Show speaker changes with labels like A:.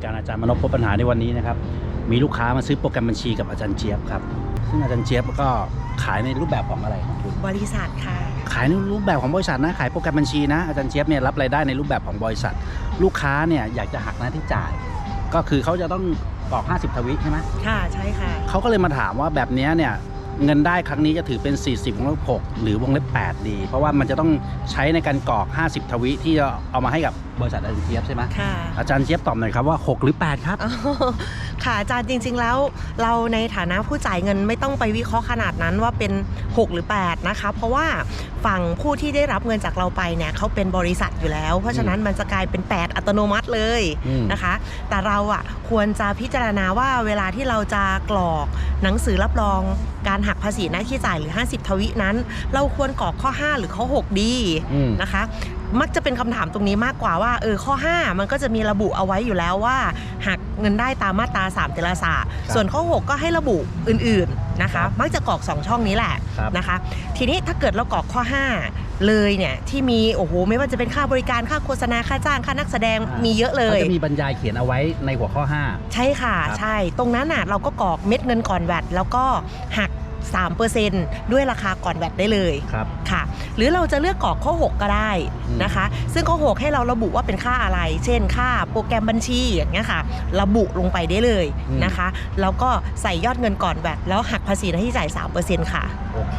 A: ายการอาจารย์มนพพบปัญหาในวันนี้นะครับ มีลูกค้ามาซื้อโปรแกรมบัญชีกับอาจารย์เจี๊ยบครับซึ่งอาจารย์เจี๊ยบก็ขายในรูปแบบของอะไรของคุณ
B: บริษัทค่ะ
A: ขายในรูปแบบของบริษัทนะขายโปรแกรมบัญชีนะอาจารย์เจี๊ยบเนี่ยรับรายได้ในรูปแบบของบริษัท ลูกค้าเนี่ยอยากจะหักหน้าที่จ่าย ก็คือเขาจะต้องกรอก 50 ทวิใช่ไหม
B: ค่ะใช่ค่ะ
A: เขาก็เลยมาถามว่าแบบเนี้ยเนี่ยเงินได้ครั้งนี้จะถือเป็น 40วงเล็บ6หรือวงเล็บ8ดี เพราะว่ามันจะต้องใช้ในการกรอก 50 ทวิที่จะเอามาให้กับ บริษัทอาจารย์เจี๊ยบใช่ไหม
B: ค่ะ
A: อาจารย์เจี๊ยบตอบหน่อยครับว่า 6 หรือ 8 ครับ
B: อ๋อค่ะอาจารย์จริง ๆ แล้ว เราในฐานะผู้จ่ายเงินไม่ต้องไปวิเคราะห์ขนาดนั้นว่าเป็น 6 หรือ 8 นะคะ เพราะว่าฝั่งผู้ที่ได้รับเงินจากเราไปเนี่ยเขาเป็นบริษัทอยู่แล้ว เพราะฉะนั้นมันจะกลายเป็น 8 อัตโนมัติเลย
A: อืม
B: นะคะ แต่เราอะควรจะพิจารณาว่าเวลาที่เราจะกรอกหนังสือรับรองการหักภาษีหน้าที่จ่ายหรือ 50 ทวินั้น เราควรกรอกข้อ 5 หรือข้อ 6 ดี
A: อืม
B: นะคะ มักจะเป็นคำถามตรงนี้มากกว่าว่าเออข้อ 5 มันก็จะมีระบุเอาไว้อยู่แล้วว่าหักเงินได้ตามมาตรา3เตลสาส่วนข้อ 6 ก็ให้ระบุอื่นๆนะคะ มักจะกรอก 2 ช่องนี้แหละ
A: ครับ
B: นะคะ ทีนี้ถ้าเกิดเรากรอกข้อ 5 เลยเนี่ยที่มีโอ้โหไม่ว่าจะเป็นค่าบริการค่าโฆษณาค่าจ้างค่านักแสดง
A: อ่ามี
B: มีเยอะเลย
A: เขาจะมีบรรยายเขียนเอาไว้ในหัวข้อ
B: ใช่ค่ะ
A: ครับ
B: ใช่ ตรงนั้นน่ะเราก็กรอกเม็ดเงินก่อนแวดแล้วก็หัก3%ด้วยราคาก่อนแวดได้เลย
A: 5ครับ
B: ค่ะ หรือเราจะเลือกกรอกข้อ 6 ก็ได้
A: อืม
B: นะคะ ซึ่งข้อ 6 ให้เราระบุว่าเป็นค่าอะไร เช่น ค่าโปรแกรมบัญชีอย่างเงี้ยค่ะระบุลงไปได้เลยนะคะ แล้วก็ใส่ยอดเงินก่อนแวดแล้วหักภาษีหน้าที่จ่าย 3%ค่ะ
A: โอเค